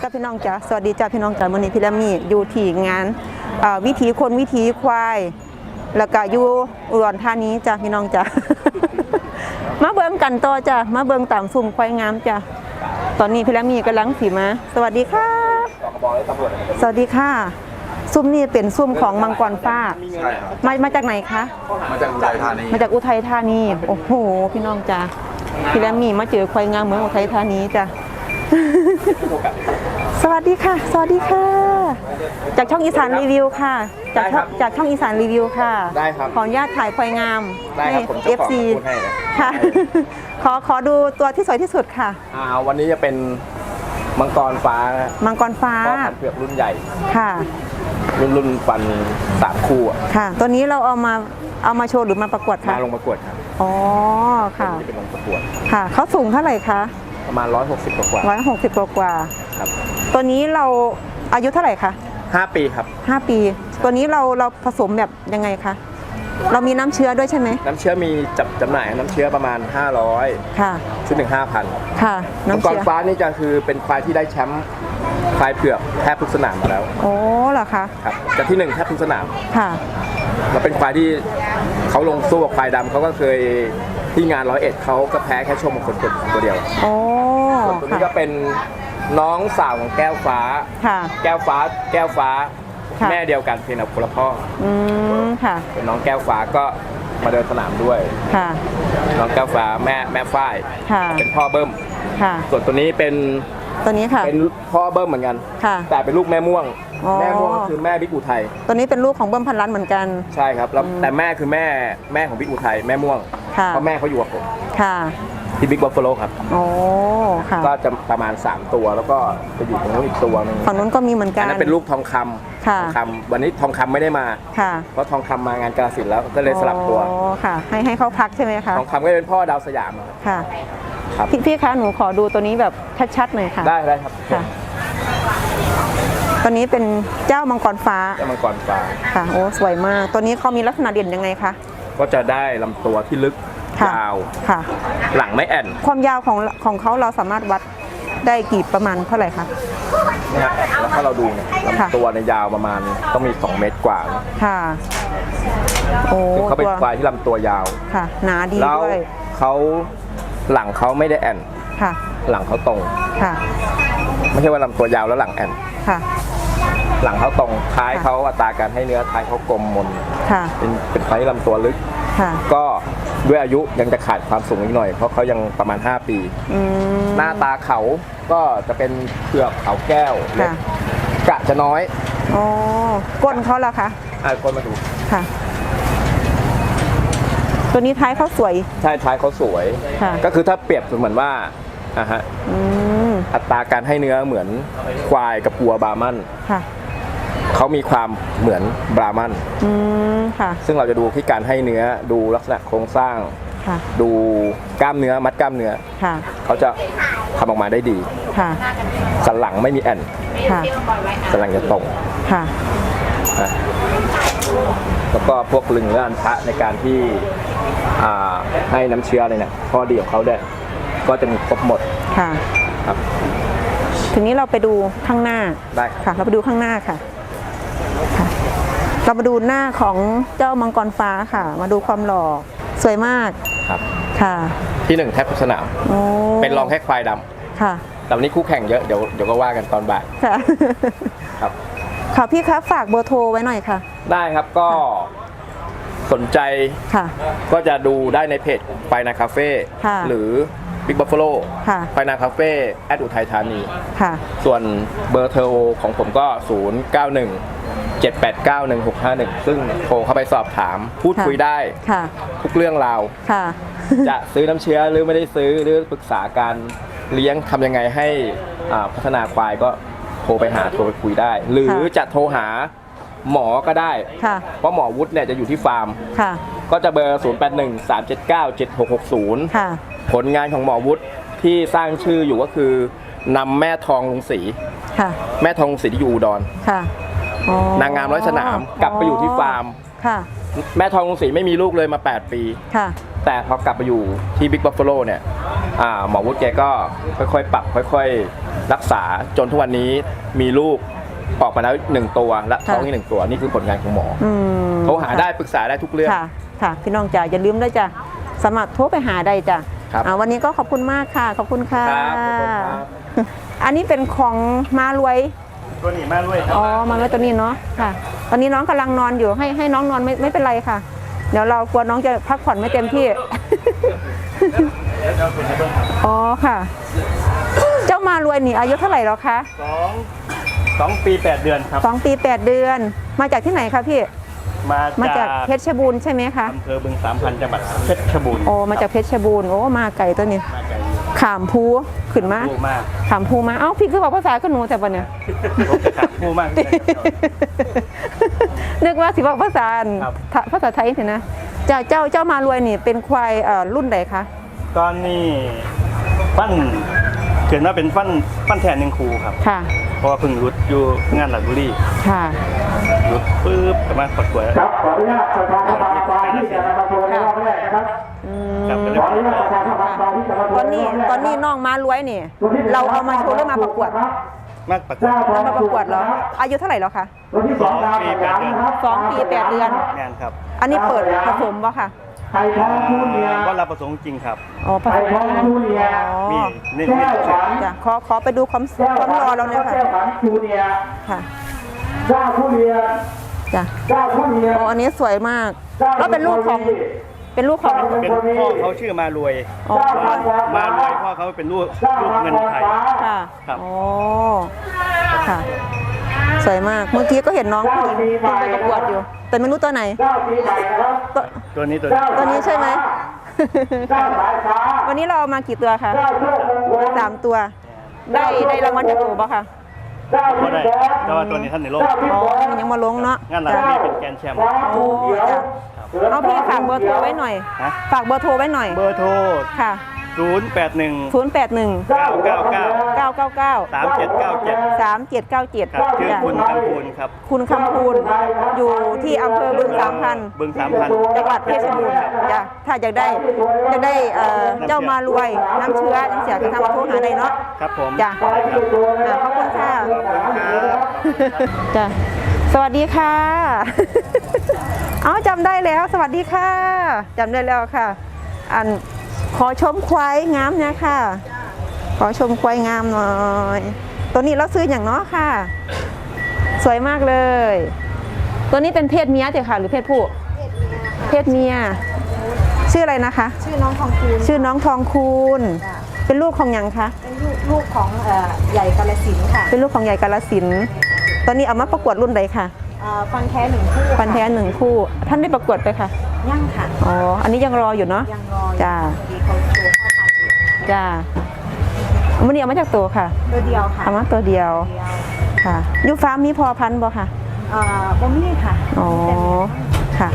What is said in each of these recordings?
จ้าพี่น้องจ้าสวัสดีจ้าพี่น้องจ้าวันนี้พี่แรมมี่อยู่ที่งานเอ่อวิถีคนวิถีควาย แล้วก็อยู่อุดรธานีจ้าพี่น้องจ้ามาเบิ่งกันต่อจ้ามาเบิ่งตามซุ่มควายงามจ้าตอนนี้พี่แรมมี่กำลังสีมา สวัสดีค่ะ สวัสดีค่ะซุ่มนี่เป็นซุ่มของมังกรฟ้าใช่ครับมามาจากไหนคะมาจากอุทัยธานีมาจากอุทัยธานีโอ้โหพี่น้องจ้าพี่แรมมี่มาเจอควายงามเมืองอุทัยธานีจ้า สวัสดีค่ะ สวัสดีค่ะ จากช่องอีสานรีวิวค่ะ จากช่องจากช่องอีสานรีวิวค่ะได้ครับขออนุญาตถ่ายควายงามได้ครับผมเจ้าของซีพูดให้นะ ค่ะ ขอขอดูตัวที่สวยที่สุดค่ะ อ่าวันนี้จะเป็นมังกรฟ้านะมังกรฟ้าก็พันธุ์เผือกรุ่นใหญ่ ค่ะ รุ่นรุ่นฟันสามคู่อะค่ะ ตัวนี้เราเอามาเอามาโชว์หรือมาประกวดมาคะลงประกวดครับอ๋อค่ะตัวนี้เป็นลงประกวดค่ะเขาสูงเท่าไหร่คะ ประมาณ 160 กว่ากว่าร้อยหกสิบกว่าครับๆตัวนี้เราอายุเท่าไหร่คะห้าปีครับห้าปี ตัวนี้เราเราผสมแบบยังไงคะเรามีน้ำเชื้อด้วยใช่ไหมน้ำเชื้อมีจับจำหน่ายน้ำเชื้อประมาณ 500 ค่ะ ชุดหนึ่ง5,000ค่ะมังน้ำกรเชื้อฟ้านี่จะคือเป็นควายที่ได้แชมป์ควายเผือกแทบทุกสนามมาแล้วโอ้เหรอคะครับจะที่หนึ่งแทบทุกสนามค่ะ แล้วเป็นควายที่เขาลงสู้กับควายดำเขาก็เคย ที่งานร้อยเอ็ดเขาก็แพ้แค่โชคมงคลตัวเดียวโอ้ส่วนตัวนี้ค่ะก็เป็นน้องสาวของแก้วฟ้า ค่ะ แก้วฟ้า แก้วฟ้า ค่ะ แม่เดียวกันเพียงแต่คนละพ่อ อืมค่ะเป็นน้องแก้วฟ้าก็มาเดินสนามด้วย ค่ะน้องแก้วฟ้าแม่แม่ฝ้ายค่ะเป็นพ่อเบิ้ม ค่ะ ส่วนตัวนี้เป็นตัวนี้ค่ะเป็นพ่อเบิ้มเหมือนกัน ค่ะแต่เป็นลูกแม่ม่วง อ๋อ แม่ม่วงก็คือแม่บิ๊กอุทัยตัวนี้เป็นลูกของเบิ้มพันล้านเหมือนกัน ใช่ครับแล้วแต่แม่คือแม่แม่ของบิ๊กอุทัยแม่ม่วงค่ะ เพราะแม่เขาอยู่กับผมค่ะ ที่บิ๊กบัฟฟาโลครับโอ้ค่ะ ก็จะประมาณ 3 ตัวแล้วก็จะอยู่ตรงนู้นอีกตัวหนึงฝั่งนู้นก็มีเหมือนกัอันน นั้นเป็นลูกทองคำค่ะ ทองคำวันนี้ทองคำไม่ได้มา ค่ะเพราะทองคำมางานกาฬสินธุ์แล้วก็เลยสลับตัวโอ้ค่ะ ให้ให้เขาพักใช่ไหมคะ ทองคำก็เป็นพ่อดาวสยามครับ ค่ะ ครับ พี่พี่คะ หนูขอดูตัวนี้แบบชัดๆหน่อยค่ะ ได้ได้ครับ ค่ะ ตัวนี้เป็นเจ้ามังกรฟ้าเจ้ามังกรฟ้าค่ะโอ้สวยมาก ตัวนี้เขามีลักษณะเด่นยังไงคะก็จะได้ลำตัวที่ลึกค่ะยาวค่ะ หลังไม่แอนความยาวของของเขาเราสามารถวัดได้กี่ประมาณเท่าไหร่คะนะฮะแล้วถ้าเราดูเนี่ยค่ะลำตัวในยยาวประมาณต้องมี 2 เมตรกว่านะค่ะโอ้คือเขาเป็นตัวควายที่ลำตัวยาวค่ะหนาดีแล้วด้วยเขาหลังเขาไม่ได้แอนค่ะ หลังเขาตรงค่ะ ไม่ใช่ว่าลำตัวยาวแล้วหลังแอน ค่ะ หลังเขาตรงท้ายเขาอัตราการให้เนื้อท้ายเขากลมมนค่ะ เป็นเป็นควายที่ลำตัวลึก ค่ะ ก็ด้วยอายุยังจะขาดความสูงอีกหน่อย เพราะเขายังประมาณ 5 ปี อืม หน้าตาเขาก็จะเป็นเปลือกเขาแก้วเล็กค่ะ กะจะน้อยอ๋อก้นเขาล่ะคะอะคนมาดูค่ะ ตัวนี้ท้ายเขาสวย ใช่ท้ายเขาสวย ค่ะ ก็คือถ้าเปรียบเหมือนว่าอะฮะ อืม อัตราการให้เนื้อเหมือนควายกับวัวบรามันค่ะ เขามีความเหมือนบรามันอืมค่ะ ซึ่งเราจะดูที่การให้เนื้อดูลักษณะโครงสร้าง ค่ะ ดูกล้ามเนื้อมัดกล้ามเนื้อ ค่ะ เขาจะทำออกมาได้ดี ค่ะ สันหลังไม่มีแอนค่ะ สันหลังจะตรงค่ะ นะแล้วก็พวกลึงและอันทะในการที่อ่าให้น้ำเชื้ออะไรเนี่ยข้อดีของเขาเนี่ยก็จะมีครบหมด ค่ะ ครับ ทีนี้เราไปดูข้างหน้าได้ครับค่ะ เราไปดูข้างหน้าค่ะค่ะ เรามาดูหน้าของเจ้ามังกรฟ้าค่ะ มาดูความหล่อสวยมากครับ ค่ะ ที่หนึ่งแทบทุกสนามโอ้เป็นรองแค่ควายดำค่ะ แต่วันนี้คู่แข่งเยอะเดี๋ยวเดี๋ยวก็ว่ากันตอนบ่ายค่ะ ครับ ค่ะพี่คะฝากเบอร์โทรไว้หน่อยค่ะ ได้ครับก็สนใจค่ะ ก็จะดูได้ในเพจไฟนาคาเฟ่ค่ะ หรือ Big Buffalo ค่ะ ไฟนาคาเฟ่แอดอุทัยธานี ค่ะ ส่วนเบอร์โทรของผมก็ 0 9 1 7 8 9 1 6 5 1 ซึ่งโทรเข้าไปสอบถาม พูดค่ะคุยได้ ค่ะ ทุกเรื่องราว ค่ะ จะซื้อน้ำเชื้อหรือไม่ได้ซื้อหรือปรึกษาการเลี้ยงทำยังไงให้อ่าพัฒนาควายก็โทรไปหาโทรไปคุยได้ หรือค่ะ จะโทรหาหมอก็ได้ ค่ะ เพราะหมอวุฒิเนี่ยจะอยู่ที่ฟาร์ม ค่ะ ก็จะเบอร์ 0 8 1 3 7 9 7 6 6 0ค่ะผลงานของหมอวุฒิที่สร้างชื่ออยู่ก็คือนำแม่ทองลุงศรีค่ะ แม่ทองลุงศรีที่อยู่อุดร ค่ะอ๋อนางงามร้อยสนามกลับไปอยู่ที่ฟาร์ม ค่ะ แม่ทองลุงศรีไม่มีลูกเลยมา 8 ปี ค่ะ แต่พอกลับมาอยู่ที่บิ๊กบัฟฟ a โลเนี่ยอ่าหมอวุฒิแกก็ค่อยๆ ปรับ ค่อยๆ รักษาจนทุกวันนี้มีลูกออกมาแล้วหนึ่งตัวและท้องอีกหนึ่งตัว นี่คือผลงานของหมออืมโทรหาได้ปรึกษาได้ทุกเรื่อง ค่ะ ค่ะ พี่น้องจ๋าอย่าลืมด้วยจ้ะสามารถโทรไปหาได้จ้ะครับอ่าวันนี้ก็ขอบคุณมากค่ะ ขอบคุณค่ะ ครับขอบคุณครับ อันนี้เป็นของมารวย ตัวนี้มาด้วยครับ อ๋อมารวยตัวนี้เนาะค่ะ ตอนนี้น้องกำลังนอนอยู่ ให้ให้น้องนอนไม่ไม่เป็นไรค่ะ เดี๋ยวเรากลัวน้องจะพักผ่อนไม่เต็มที่ อ๋อค่ะ เจ้ามารวยนี่อายุเท่าไหร่แล้วคะสองสองปีแปดเดือนครับ สองปีแปดเดือน มาจากที่ไหนคะพี่ มามาจาจากกเพชรบูรณ์ใช่ไหมคะอำเภอบึงสามพันจังหวัดเพชรบูรณ์โอ้มาจากเพชรบูรณ์โอ้มาไก่ตัวนี้มาไกลขามภูขึ้นมาผู้มากขามภูมาเอ้าพี่คือบอกภาษาก็หนูแต่ปะเนี่ย ผมจะถามผู้มากนึกว่าสิบอกภาษาอันครับ ทะภาษาไทยสินะเจ้าเจ้าเจ้ามารวยนี่เป็นควายเอ่อรุ่นใดคะตอนนี้ฟันเกิดมาเป็นฟันฟันแทนหนึ่งครูครับ ค่ะ เพราะว่าเพิ่งรุดอยู่งานหลักบุรีค่ะ รุดปุ๊บกลับมาประกวดครับขออนุญาตประชาสัมพันธ์ตอนที่จะนำมาโชว์ในรอบแรกนะครับอืกลับมไปขออนุญาตประชาสัมพันธ์ตอนที่จะมาโชตอว์นในนี้รอบแรกตอนนี้น้องมารวยนี่ เราเอามาโชว์หรือมาประกวดมากประกวดเรามาประกวดเหรออายุเท่าไหร่แล้วคะวันที่สองดาวสยามนะครับสองปีแปดเดือนงานครับ อันนี้เปิดผสมปะค่ะไทยทองคูเนียก็รับประสงค์จริงครับอ๋อผไทสยมทองคูเนียอ๋อมีนี่แก้นี่วฝันจ้ะขอขอไปดูความแก้วความฝันรอเราเนี่ยค่ะแก้วฝันคูเนียค่ะ เจ้าคูเนียจ้ะเจ้าคูเนียโอ้อันนี้สวยมากแล้วเป็นลูกของเป็นลูกของ เป็นพ่อเขาชื่อมารวยอ๋อมารวยพ่อเขาเป็นลูกลูกเงินไทย ค่ะครับ โอ้ค่ะ สวยมาก เมื่อกี้ก็เห็นน้องผู้หญิงเพิ่งไปประกวดอยู่ แต่ไม่รู้ตัวไหนเจ้าปีใหม่นะครับตัวตัวนี้ตัวเจ้าตัวนี้ใช่ไหมเจ้าสายฟ้าวันนี้เราเอามากี่ตัวคะเจ้าโชคมงคลสามตัว ได้ได้รางวัลจากตัวปะคะเจ้า ก็พิได้ศรแต่ว่าตัวนี้ท่านในโลกเจ้าพิอ๋อศรมันยังมาลงเนาะงานหลังจ้ะนี่เป็นแกรนด์แชมป์ฟ้าภูเขียวเอาพี่ฝากเบอร์โทรไว้หน่อย ฮะ ฝากเบอร์โทรไว้หน่อย เบอร์โทรค่ะ 0 8 1 0 8 1เจ้า999 9 9 9 3 7 9 7 3 7 9 7ครับชื่อคุณคำพูนครับ คุณคำพูนอยู่ที่อำเภอบึงสามพันบึงสามพันจังหวัดเพชรบูรณ์จ้ะถ้าอยากได้อยากได้เอ่อเจ้ามารวยน้ำเชื้อจังเสียก็ทำมาโทรหาได้เนาะครับผมจ้ะไปที่ตัวนะอะขอบคุณค่ะจ้ะสวัสดีค่ะ เอาจำได้แล้ว สวัสดีค่ะจำได้แล้วค่ะ อัน ขอชมควายงามเนี่ยค่ะ ขอชมควายงามหน่อย ตัวนี้เราซื้ออย่างเนาะค่ะ สวยมากเลย ตัวนี้เป็นเพศเมียเจ้ะค่ะ หรือเพศผู้ เพศเมีย ชื่ออะไรนะคะ ชื่อน้องทองคูณชื่อน้องทองคูณจ้ะเป็นลูกของหยังคะ เป็นลูกลูกของเอ่อใหญ่กาลสินธุ์ค่ะ เป็นลูกของใหญ่กาลสินธุ์ตอนนี้เอามาประกวดรุ่นใดคะเอ่อฟันแท้หนึ่งคู่ฟันแท้หนึ่งคู่ ท่านได้ประกวดไปค่ะ ย่างค่ะอ๋อ อันนี้ยังรออยู่เนาะ ยังรออยู่จ้า พอดีเขาโตพ่อพันธุ์อยู่จ้ามันนี้เอามาจากตัวค่ะตัวเดียวค่ะเอามาตัวเดียวเดียวค่ะอยูฟาร์มมีพอพันธุ์บ่ค่ะ เอ่อบ่มีค่ะอ๋อแต่แม่ค่ะ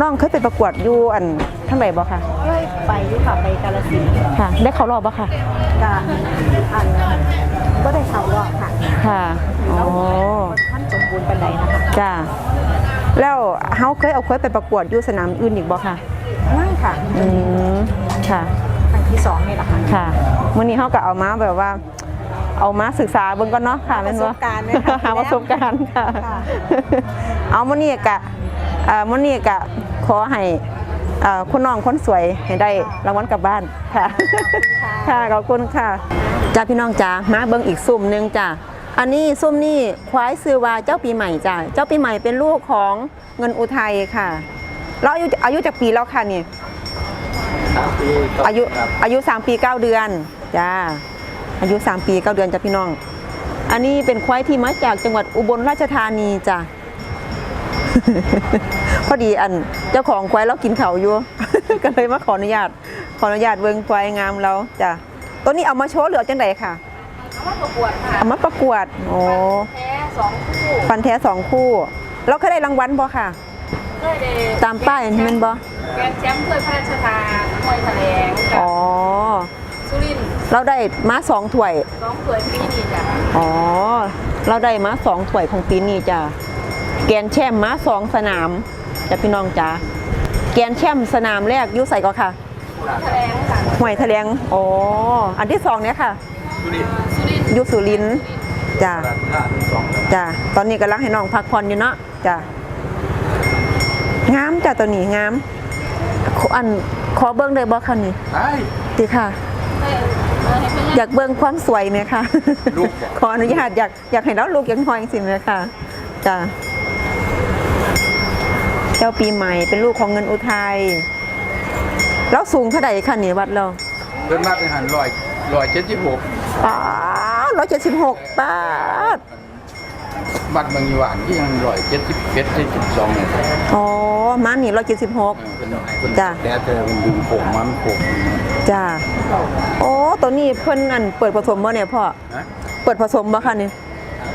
น้องเคยไปประกวดอยู่อันทั้งไหนบ่ค่ะ เอ้ยไปอยุค่ะไปกาลสินธุ์ค่ะ ได้เข้ารอบบ่ค่ะกะอันก็ได้เขารอบค่ะค่ะ อ๋อท่านสมบูรณ์ปันใดนะคะจ้า แล้วเฮาเคยเอาเคยไปประกวดอยู่สนามอื่นอีกบ่ค่ะนั่งค่ะอืมค่ะ ครั้งที่สองนี่แหละค่ะค่ะมื้อนี้เฮาก็เอามาแบบว่า เอามาศึกษาเบิ่งก่อนเนาะค่ะแม่นบ่ประสบการณ์นะคะหาประสบการณ์ค่ะ ค่ะ เอามื้อนี้ก็เอ่อมื้อนี้ก็ขอให้เอ่อคุณน้องคนสวยให้ได้รางวัลกลับบ้านค่ะ ค่ะขอบคุณค่ะจ้าพี่น้องจ้ามาเบิ่งอีกซุ่มหนึงจ้า อันนี้ซุ่มนี่ควายซื้อว่าเจ้าปีใหม่จ้าเจ้าปีใหม่เป็นลูกของเงินอุทัยค่ะแล้วอายุอายุจากปีแล้วค่ะนี่อายุอายุ3ปี9เดือนจ้าอายุ3ปี9เดือนจ้ะพี่น้อง อันนี้เป็นควายที่มาจากจังหวัดอุบลราชธานีจ้ะพอดีอันเจ้าของควายเรากินเขาอยู่ก็เลยมาขออนุญาตขออนุญาตเบิ่งควายงามเราจ้ะตัวนี้เอามาโชว์เหลือจังไดค่ะเอามา ประกวดค่ะเอามาประกวดโอ้แท้สองคู่ฟันแท้สองคู่เราเคยได้รางวัลบ่ค่ะ เคยได้ตามป้ายนี่แมันบ่แกรนด์แชมป์ถ้วยพระราชทานมวยแถลงกัอ๋บอสุรินทร์เราได้มาสองถ้วยสองถ้วยปีนี้จ้ะอ๋อเราได้มาสองถ้วยของปีนี้จ้ะแกรนด์แชมป์มาสองสนามจ้ะพี่น้องจ้ะแกนแชมป์สนามแรกอยุใส่ก็ค่ะห่วยแถลงอ๋ออันที่สองเนี่ยค่ะอยุสุรินทร์ จ้ะจ้ะตอนนี้กำลังให้น้องพักผ่อนอยู่เนาะจ้ะงามจ้ะตัวนี้งามขออันขอเบิ้งได้บ่คะนี่ไอ้ดีค่ะ อยากเบิ่งความสวยไหมคะลูกขออนุญาตอยากอยากให้เราลูกอยังหอยสิไหมคะจ้ะเจ้าปีใหม่เป็นลูกของเงินอุทัยแล้วสูงเท่าไหร่คะนี่วัดเราเพิ่นมาเป็นหันลอยลอยเจ็ดสิบหกป้า ร้อยเจ็ดสิบหกป้าดบัดบางยี่หวานที่ยังลอยเจ็ดสิบเจ็ดเจ็ดสิบสองเนี่ยอ๋อมานี่ร้อยเจ็ดสิบหกเป็นเป็นจ้ะแต่เธอมันดึงผมมันผมจ้าโอ้ตัวนี้เพิ่นอันเปิดผสมบ่เนี่ยพ่อนะเปิดผสมบ่คะนี่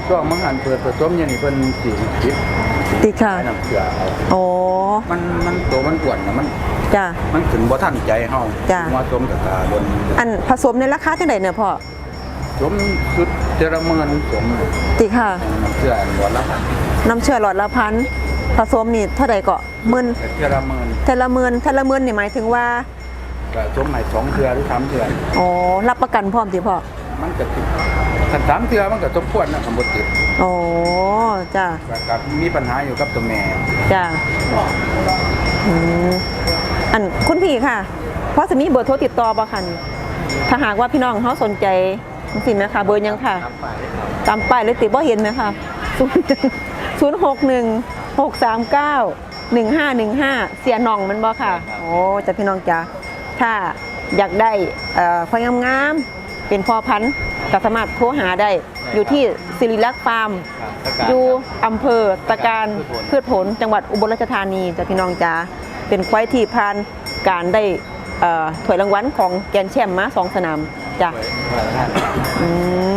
ก็มังหันเปิดผสมอย่างนี้เพิ่นสี่สิบติค่ะให้น้ำเกลือเอาอ๋อมันมันตัวมันอ้วนนะมันจ้ามันขึ้นบ่ทันใจเฮาจ้ะมาสมกับตาบนอันผสมในราคาเท่าไหร่เนี่ยพ่อ สมสุดเจรเมินสมติค่ะน้ำเกลือบ่ละพันน้ำเชื่อหลอดละพันผสมนี่เท่าไหร่เกาะหมื่นแต่เจรเมินเทละหมื่นเทละหมื่นนี่หมายถึงว่าก็สมให้สองเทื่อหรือสามเทื่ออ๋อรับประกันพร้อมสิพ่อมันก็ติดถ้าสามเทื่อมันก็สมควรนะคำบ่ติดอ๋อจ้าก็ก็มีปัญหาอยู่กับตัวแม่จ้าอืมอันคุณพี่ค่ะ เพราะจะมีเบอร์โทรติดต่อบ่คะนี่ถ้าหากว่าพี่น้องเขาสนใจ จังสิไหมคะเบอร์ยังค่ะตามป้ายเลยติบ่เห็นไหมคะศูนย์หกหนึ่งหกสามเก้าหนึ่งห้าหนึ่งห้าเสียหน่องมันบ่ค่ะ โอ้จะพี่น้องจ้าถ้าอยากได้เอ่อควายงามๆเป็นพ่อพันธุ์ก็สามารถโทรหาได้ อยู่ที่สิริลักษ์ฟาร์ม อยู่อำเภอตะการพืชผลจังหวัดอุบลราชธานีจ้ะพี่น้องจ้าเป็นควายที่ผ่านการได้เอ่อถ้วยรางวัลของแกรนด์แชมป์มาสองสนาม จ้ะอื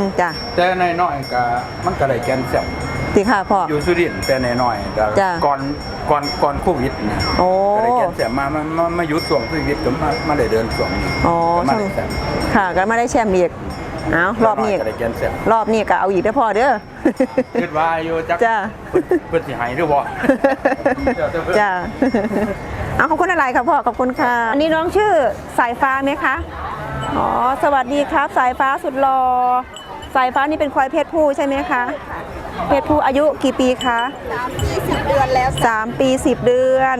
มจ้ะแต่ในน้อยๆก็มันก็ได้แกนเสียสิค่ะพ่ออยู่สุรินทร์แต่ในน้อยๆก็จ้ะ ก่อนก่อนก่อนโควิดนะโอ้ ก็ได้แกนเสียมามามามาหยุดช่วงโควิดก็มามาได้เดินช่วงนี้อ๋อ ก็มาช่วงได้แชมป์ค่ะก็ไม่ได้แชมป์อีกเอารอบนี้ก็ได้แกนเสียรอบนี้ก็เอาอีกได้อพ่อเด้อ คิดว่าอยู่จักจ้ะ เพิ่นเพิ่นสิให้หรือบ่จ้า เอาขอบคุณอะไรครับพ่อขอบคุณค่ะ อันนี้น้องชื่อสายฟ้าไหมคะ อ๋อ สวัสดีครับ สายฟ้าสุดหลอ่อสายฟ้านี่เป็นควายเพศผู้ใช่ไหมคะ เพศผู้อายุกี่ปีคะสิบเดือนแล้วสามปีสิบเดือน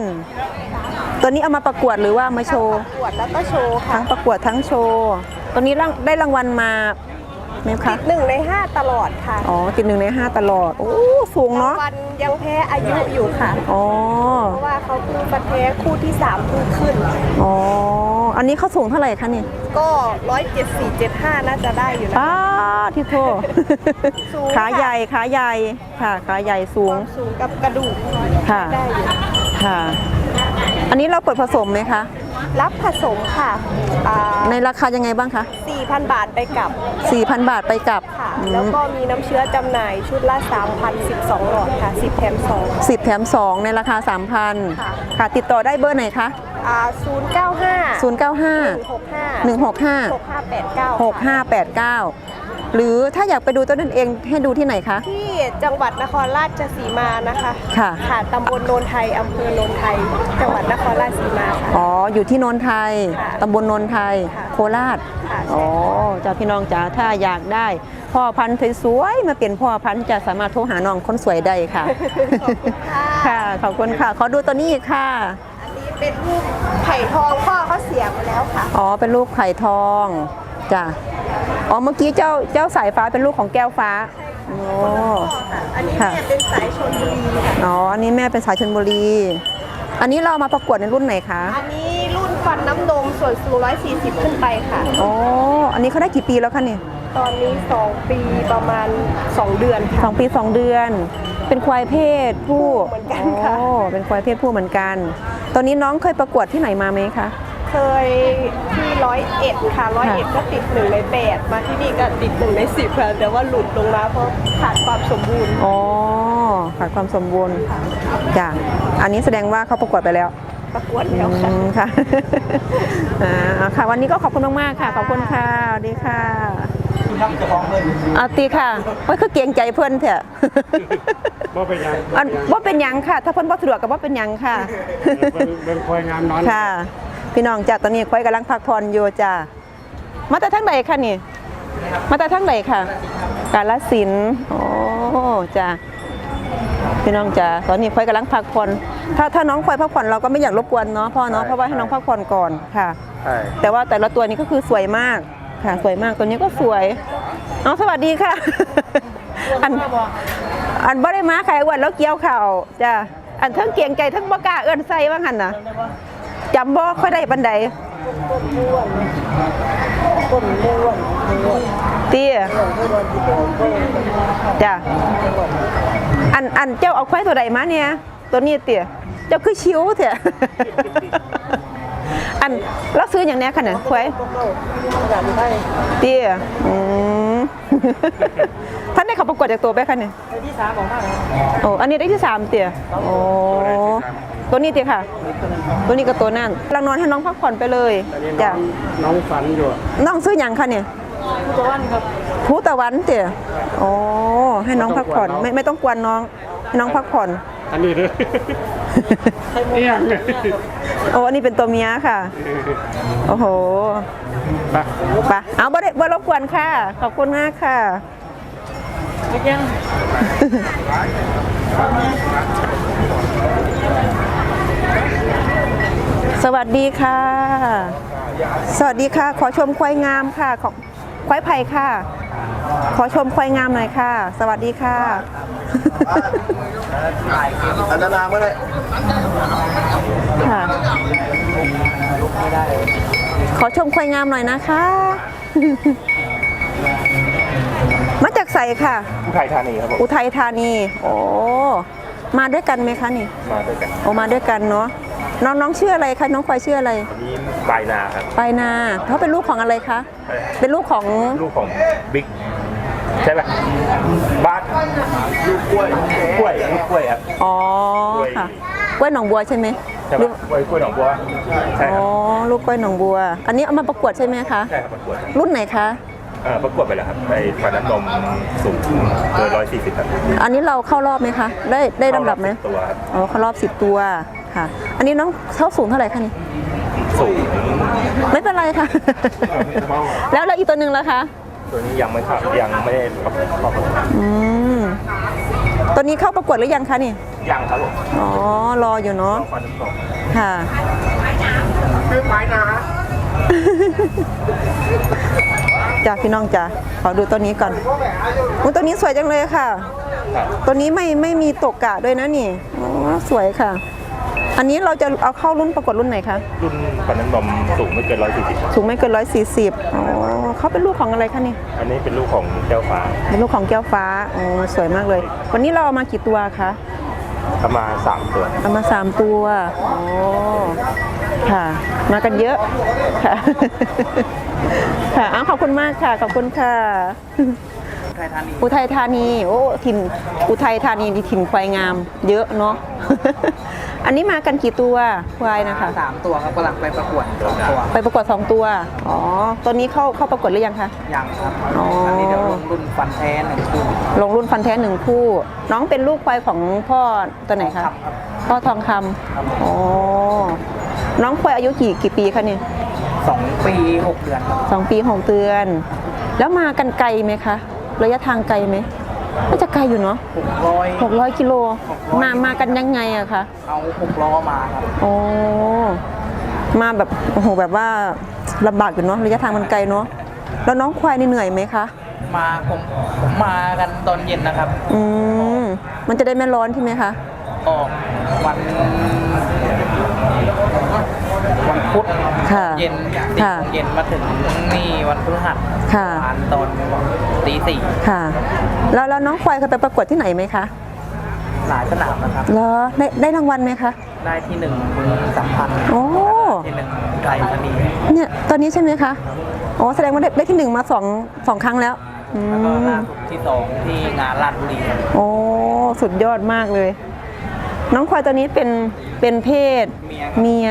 ตัวนี้เอามาประกวดหรือว่ามาโชว์ตรวจแล้วก็โชว์ค่ะ ทั้งประกวดทั้งโชว์ ตัวนี้ร่างได้รางวัลมา ไหมคะ หนึ่งในห้าตลอดค่ะอ๋อติดหนึ่งในห้าตลอด โอ้สูงราเนาะงวัลยังแพ้อายุอยู่ค่ะ อ๋อ เพราะว่าเขาเพิ่งประแพ้คู่ที่สามเพิ่งขึ้น อ๋อ อันนี้เขาสูงเท่าไหร่คะนี่ก็ร้อยเจ็ดสี่เจ็ดห้าน่าจะได้อยู่นะป้าที่โทสูงขาค่ะใหญ่ ขาใหญ่ ค่ะ ขาใหญ่สูคง วามสูงกับกระดูกค่ะ ได้อยู่ค่ะ อันนี้เราเปิดผสมไหมคะ รับผสมค่ะในราคายังไงบ้างคะ สี่พันบาทไปกลับ4,000 บาทไปกลับค่ะ อืแล้วมก็มีน้ำเชื้อจำหน่ายชุดละ3,012หลอดค่ะ 10 แถม2 10 แถม 2 ในราคา3,000ค่ะค่ะติดต่อได้เบอร์ไหนคะ อ่า095 095 165 165 6589 6589 หรือถ้าอยากไปดูต้นนั้นเองให้ดูที่ไหนคะ ที่จังหวัดนครราชสีมานะคะค่ะ ค่ะตำบลโนนไทยอำเภอโนนไทย จังหวัดนครราชสีมาค่ะ อ๋อ อยู่ที่นนทไทยค่ะตำบลนนทไทย ค่ะ โคราชค่ะ อ๋อจ้าพี่น้องจ๋าถ้าอยากได้ พ่อพันธุ์สวยๆมาเปลี่ยนพ่อพันธุ์จะสามารถโทรหาน้องคนสวยได้ค่ะ ค่ะ ขอบคุณค่ะ ขอดูตัวนี้อีกค่ะ อันนี้เป็นรูปไผ่ทองพ่อเขาเสียไปแล้วค่ะ อ๋อ เป็นลูกไข่ทองจ้ะอ๋อ เมื่อกี้เจ้าเจ้าสายฟ้าเป็นลูกของแก้วฟ้าโอ้อันนี้ค่ะแม่เป็นสายชนบุรีค่ะ อ๋อ อันนี้แม่เป็นสายชนบุรี อันนี้เราเอามาประกวดในรุ่นไหนคะ อันนี้รุ่น ฟันน้ำนมส่วนสูง 140 ขึ้นไปค่ะ อ๋อ อันนี้เขาได้กี่ปีแล้วคะเนี่ยตอนนี้ 2 ปีประมาณ 2 เดือนสค่ะองปีสองเดือน เป็นควายเพศผู้เหมือนกันค่ะ โอ้เป็นควายเพศผู้เหมือนกัน ตอนนี้น้องเคยประกวดที่ไหนมาไหมคะ เคยที่ร้อยเอ็ดค่ะร้อยเอ็ดก็ติดหนึ่งในแปดมาที่นี่ก็ติดหนึ่งในสิบค่ะ แต่ว่าหลุดลงมาเพราะขาดความสมบูรณ์ อ๋อขาดความสมบูรณ์จ้ะอันนี้แสดงว่าเขาประกวดไปแล้ว ประกวดแล้วค่ะอืมค่ะ อ่าค่ะ วันนี้ก็ขอบคุณมากๆค่ะ ขอบคุณค่ะสวัสดีค่ะเอาตีค่ะโอ้ยคือเกรงใจเพื่อนแท้บ่เป็นหยังอันว่าเป็นหยังค่ะ ถ้าเพิ่นบ่สะดวกก็บ่เป็นหยังค่ะ เบิ่งเบิ่งคอยงามนอนค่ะ พี่น้องจ้ะตอนนี้ค่อยกำลังพักผ่อนอยู่จ้ะมาแต่ทางใดคะนี่ มาแต่ทางใดค่ะ กาลสินธุ์โอ้จ้ะ พี่น้องจ้ะตอนนี้ค่อยกำลังพักผ่อนถ้าถ้าน้องค่อยพักผ่อนเราก็ไม่อยากรบกวนเนาะพ่อเนาะเพราะว่าให้น้องพักผ่อนก่อนค่ะ ใช่แต่ว่าแต่ละตัวนี้ก็คือสวยมากค่ะ สวยมากตัวนี้ก็สวยน้องสวัสดีค่ะ อันอันบ่ได้มาใครอ้วนแล้วเกี่ยวเข่าวจ้ะอันเทั้งเกียงใจเทั้งบ่กล้าเอื้อนใส่ว่างั้นน่ะจำบ่ค่อยได้บันไดเตี้ยจ้ะ อันอันเจ้าเอาควายตัวใดมาเนี่ย ตัวนี้เตี้ยเจ้าคือชิวเถอะอันเราซื้ออย่างเนี้ยค่ะเนี่ยควายเตี้ยอืมท่านได้เขาประกวดจากตัวไปค่ะเนี่ยได้ที่สามของท่านโอ้อันนี้ได้ที่สามเตี้ยโอ้ตัวนี้เตี้ยค่ะ ตัวนี้กับตัวนั่นเรานอนให้น้องพักผ่อนไปเลยจ้ะน้องฝันอยู่น้องซื้ออย่างค่ะเนี่ยผู้ตะวันครับ ผู้ตะวันเตี้ยโอ้ให้น้องพักผ่อนไม่ไม่ต้องกวนน้องให้น้องพักผ่อนอันนี้เด้อเอียงโอ้อันนี้เป็นตัวเมียค่ะ โอ้โหไปไปเอาบ่ได้บ่รบกวนค่ะ ขอบคุณมากค่ะสวัสดีค่ะ สวัสดีค่ะ ขอชมควายงามค่ะ ของควายไผ่ค่ะ ขอชมควายงามหน่อยค่ะ สวัสดีค่ะ อันนั้นนางไม่ได้ค่ะ ขอชมควายงามหน่อยนะคะ มาจากใสค่ะ ผู้ไทยธานีครับผมอุทัยธานี โอ้ มาด้วยกันไหมคะนี่ มาด้วยกันโอ้มาด้วยกันเนาะ น้องน้องชื่ออะไรคะ น้องควายชื่ออะไร นี่ปลายนาครับ ไปนาเขาเป็นลูกของอะไรคะ เป็นลูกของ ลูกของบิ๊ก ใช่ไหมบ้านลูกกล้วยกล้วยลูกกล้วยครับ อ๋อ ค่ะกล้วยหนองบัวใช่ไหมใช่ไหมลูกกล้วยกล้วยหนองบัวใช่คอ๋รัอบลูกกล้วยหนองบัว อันนี้เอามาประกวดใช่ไหมคะใช่ครับประกวดรุ่นไหนคะ เออประกวดไปแล้วครับไปฟันน้ำนมสูงเกินร้อยสี่สิบครับอันนี้เราเข้ารอบไหมคะ ได้ได้ลำดับไหมเข้ารอบ10ตัวครับอ๋อเข้ารอบสิบตัวค่ะ อันนี้น้องเท่าสูงเท่าไหร่คะนี่ สูงไม่เป็นไรค่ะ แล้วแล้วอีกตัวหนึ่งล่ะคะ ตัวนี้ยังไม่เข้ายังไม่ได้ประกวดเข้าประกวดอืมตัวนี้เข้าประกวดหรือยังคะนี่ ยังครับผมอ๋อ รออยู่เนาะฟันน้ำนมค่ะ คือไม้นาจ้ะพี่น้องจ้ะขอดูตัวนี้ก่อนอุ๊ยตัวนี้สวยจังเลยค่ะ ครับตัวนี้ไม่ไม่มีตกกะด้วยนะนี่อ๋อสวยค่ะ อันนี้เราจะเอาเข้ารุ่นประกวดรุ่นไหนคะ รุ่นฟันน้ำนมสูงไม่เกินร้อยสี่สิบสูงไม่เกินร้อยสี่สิบอ๋อ เขาเป็นลูกของอะไรคะนี่อันนี้เป็นลูกของแก้วฟ้าเป็นลูกของแก้วฟ้าอ๋อสวยมากเลย วันนี้เราเอามากี่ตัวคะประมาณสามตัวเอามาสามตัวอ๋อค่ะ มากันเยอะค่ะค่ะอ้าวขอบคุณมากค่ะขอบคุณค่ะ อุทัยธานีโอ้ถิ่นอุทัยธานีนี่ถิ่นควายงาม เยอะเนาะ อันนี้มากันกี่ตัวควายนะคะสามตัวครับกำลังไปประกวดสองตัวไปประกวดสองตัวอ๋อตัวนี้เข้าเข้าประกวดหรือยังคะยังครับอ๋ออัอันนี้เดี๋ยวลงรุ่นฟันแท้หนึ่งคู่ลงรุ่นฟันแท้หนึ่งคู่ น้องเป็นลูกควายของพ่อตัวไหนคะครับครับพ่อทองคำอ๋อน้องควายอายุกี่กี่ปีคะเนี่ยสองปีหกเดือนครับสองปีหกเดือน แล้วมากันไกลไหมคะ ระยะทางไกลไหมน่าจะไกลอยู่เนาะหกร้อยหกร้อยกิโล600มามากันยังไงอะคะ เอาหกล้อมาครับโอ้ มาแบบโอ้โหแบบว่าลำบากอยู่เนาะระยะทางมันไกลเนาะ แล้วน้องควายนี่เหนื่อยไหมคะ มาผมผมมากันตอนเย็นนะครับ อืม มันจะได้ไม่ร้อนใช่ไหมคะ ออกวันวันพุธค่ะเย็นสี่ค่ะโมงเย็นมาถึงนี่วันพฤหัส ค่ะ ประมาณตอนตีสี่ค่ะ แล้วแล้วน้องควายเคยไปประกวดที่ไหนไหมคะหลายสนามนะครับเหรอได้ได้รางวัลไหมคะ ได้ที่หนึ่งบึงสัมพันธ์โอ้ ที่หนึ่งไกลธานีเนี่ยตอนนี้ใช่ไหมคะอ๋อแสดงว่าได้ได้ที่หนึ่งมาสองสองครั้งแล้วอืแล้วก็มล่าสุดที่สองที่งานลาดบุรีครับโอ้สุดยอดมากเลย น้องควายตัวนี้เป็นเป็นเพศเมียเมีย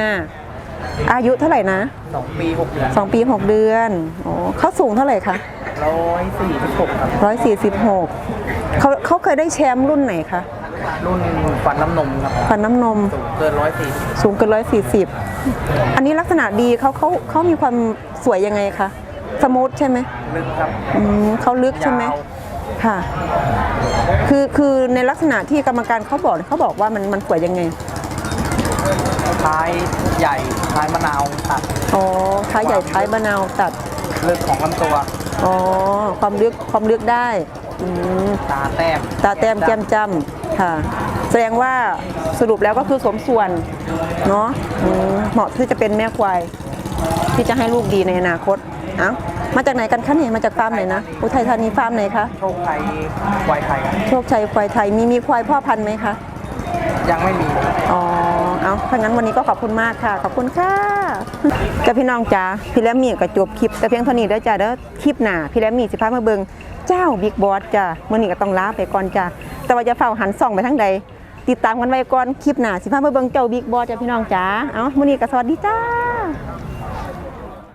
อายุเท่าไหร่นะสองปีหกเดือนสองปีหกเดือนโอ้เขาสูงเท่าไหร่คะร้อยสี่สิบหกครับร้อยสี่สิบหกเขาเขาเคยได้แชมป์รุ่นไหนคะรุ่นฟันน้ำนมครับฟันน้ำนมสูงเกินร้อยสี่สูงเกินร้อยสี่สิบอันนี้ลักษณะดีเขาเขาเขามีความสวยยังไงคะสมูทใช่ไหมลึกครับอืมเขาลึกใช่ไหมยาวค่ะ คือคือในลักษณะที่กรรมการเขาบอกเขาบอกว่ามันมันสวยยังไง ท้ายใหญ่ท้ายมะนาวตัดอ๋อท้ายใหญ่ท้ายมะนาวตัดลึกของลำตัว อ๋อ ความลึกความลึกได้อืมตาแต้มตาแต้มแก้มจ้ำค่ะ แสดงว่าสรุปแล้วก็คือสมส่วนเนาะอืมเหมาะที่จะเป็นแม่ควาย ที่จะให้ลูกดีในอนาคตเอ้ามาจากไหนกันคะเนี่ยมาจากฟาร์มไหนนะอุทัยธานีฟาร์มไหนคะโชคชัยควายไทยโชคชัยควายไทยมีมีควายพ่อพันธุ์ไหมคะยังไม่มีอ๋อเอาถ้างั้นวันนี้ก็ขอบคุณมากค่ะ ขอบคุณค่ะจะพี่น้องจ๋าพี่แลมมี่ก็จบคลิป แต่เพียงเท่านี้ได้จ้าเด้อคลิปหน้าพี่แลมมี่สิพามาเบิงเจ้าบิ๊กบอสจ้ามื่อนี้ก็ต้องลาไปก่อนจ้าแต่ว่าจะเฝ้าหันส่องไปทางใดติดตามกันไว้ก่อนคลิปหน้าสิพามาเบิงเจ้าบิ๊กบอสจ้าพี่น้องจ๋าเอามื่อนี้ก็สวัสดีจ้า